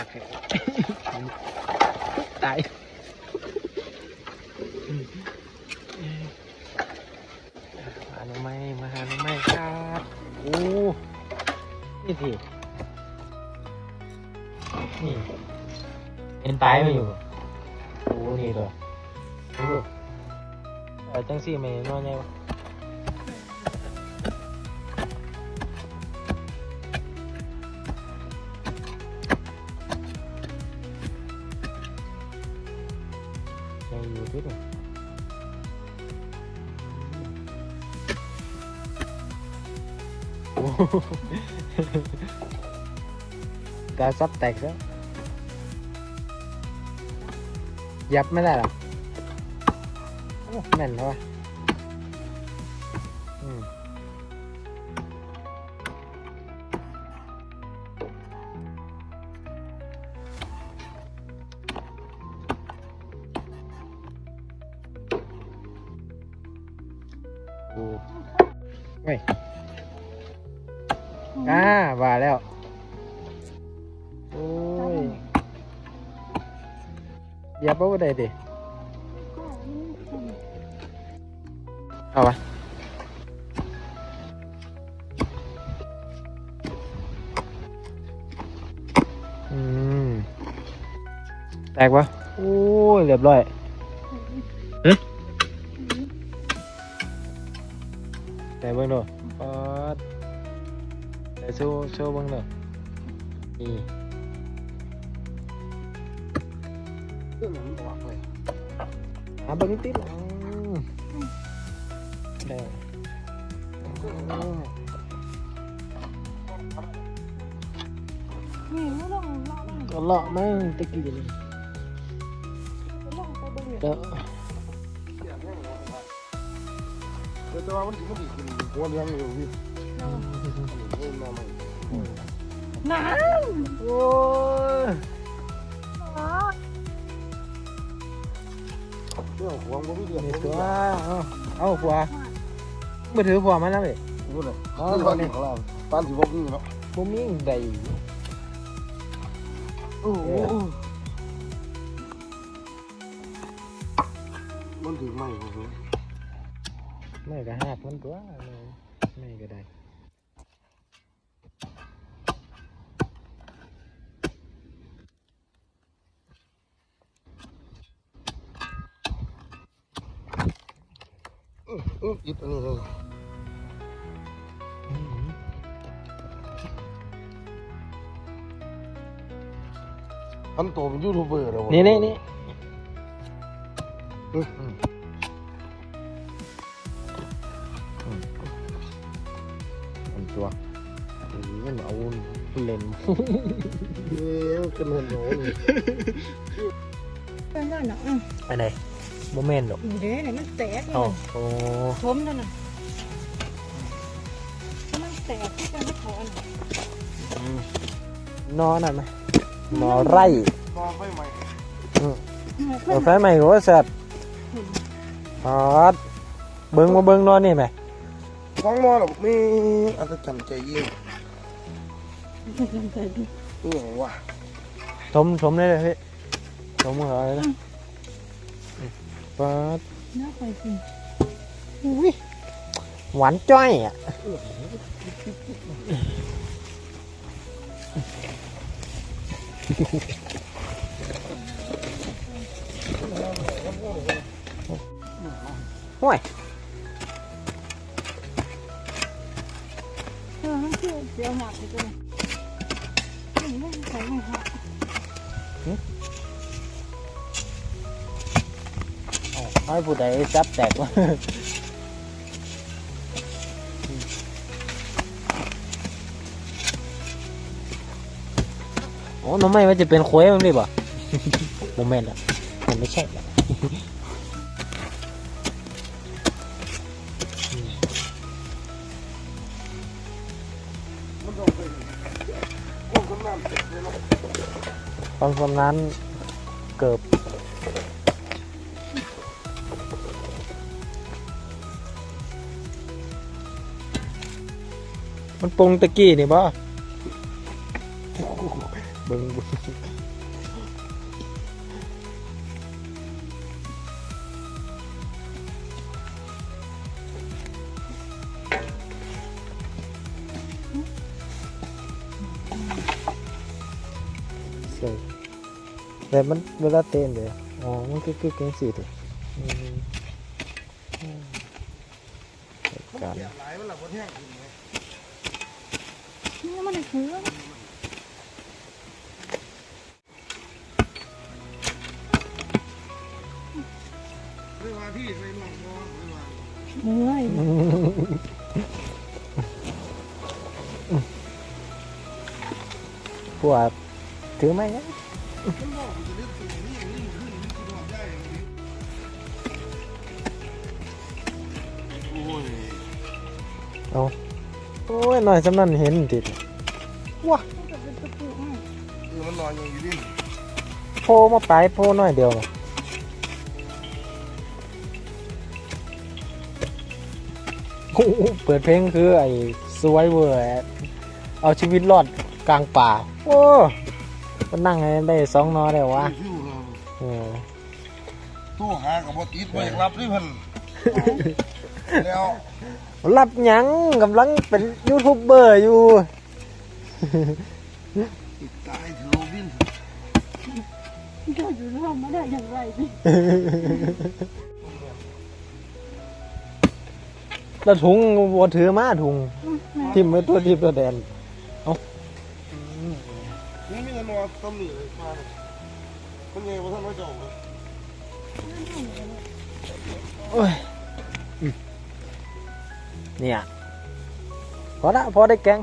ากเลยตายมาหน่อไม้มาหาหน่อไม้ครับโอ้นี่สินี่เห็นตายไหมอยู่โอ้นี่ตัวดูเออจังสี่ไม่นอนไงวะ กาซับแตกแล้วยับไม่ได้หรอโอ้แม่นแล้ววะอืมโอ้ย อ่าว่าแล้วโอ้ยเหยับเอาบ่ได้ดิเอาวะอืมแตกวะโอ้ยเรียบร้อยเอ๊ะแต่เบิ่งดูปอด แต่โชว์โชว์เบิ่งดูนี่หาเบิ่งนิดๆอืมได้นี่ไม่ต้องลองก็เลาะมั้งตะกี้ นี่ลองไปเบิ่งก็แต่ว่ามันสิมันสิกินหัวเลี้ยงอยู่พี่เฮ้ยมาใหม่น้โอ้ยำเรื่องหัวมันไม่เลี้ยงนี่ตัวเอาเอาผัวมือถือผัวมันแล้วเว้ยรู้เลยอ๋อนี่ตตออนนนี้นี้ของเราปานสิบอกนี่เนาะบ่มีใดโอ้โหมันถึงไหมของเขาไม่ก็หักมันตัวไม่ก็ได้ ยึดอันนี้เลยอืมพันตัวเป็นยูทูบเบอร์แล้วนี่นี่นี่อันตัวอืมมันเอาเล่นเอ๊ะเป็นหัวโหนเป็นว่าเนาะอันไหน โมเมนต์หรอกเดี๋ยวเนี่ยมันแตกเอ้าโอ้ผมนั่นน่ะมันแตกที่จะไม่ถอนอืมนอนน่ะไหมนอนไร่มองไฟใหม่เปิดไฟใหม่ก็ว่าเสร็จพอดเบิ้งมาเบิ้งนอนนี่ไหมฟังมอหรอกมีอัศจรรย์ใจยิ่งนี่ไงวะชมชมได้เลยพี่ชมเขาเลยนะ ปาดน่าไปสิอุ้ยหวานจ้อยอะห่วยเออมันคือเดี๋ยวหักไปตัวนี่ไม่ใส่ไม่หัก ให้ผู้ใดจับแตกวะโอ้น้องไม่ว่าจะเป็นโค้ยมั้งดิบ่โมเมนต์อะมันไม่ใช่ละตอนพวกน้ำเสร็จเลยตอนนั้นเกือบ มันปรุงตะกี้นี่บ่เบิ่งแต่มันเวลาเต้นเลยอ๋อ มันคือคือเกงสีการยมั นไหมนี่มันได้คือไม่ว่าพี่ไม่มองมองไม่ว่าเหนื่อยพวกถือไหมเนี่ยมันบอกมันจะเลือกตัวนี้นี่ขึ้นนี่คิดว่าได้โอ้ยเอา โอ้ยหน่อยจำนั้นเห็นติดมันจะเป็นตะปูให้เออมันนอนอย่างนี้ดิโพมาปลายโพหน่อยเดียวน่ะโอ้โหเปิดเพลงคือไอ้สวยเวอร์เอาชีวิตรอดกลางป่า โอ้มันนั่งให้ได้สองนอได้วะฟิวเราเออโทรหากับบ่ติดบ่อยากรับนี่เพิ่น แล้วรับหยังกำลังเป็นยูทูบเบอร์อยู่ติดตายถือโรบินเจ้าอยู่ร่วมมาได้อย่างไรสิแล้วถุงวัวถือมาถุงทิมไว้ตัวทิมตัวแดนนี่มีเงินนอนตำหนิเลยมาคนใหญ่บ่ทันว่าจะออกเลยโอ้ยอืม เนี่ยพอละพอได้แกง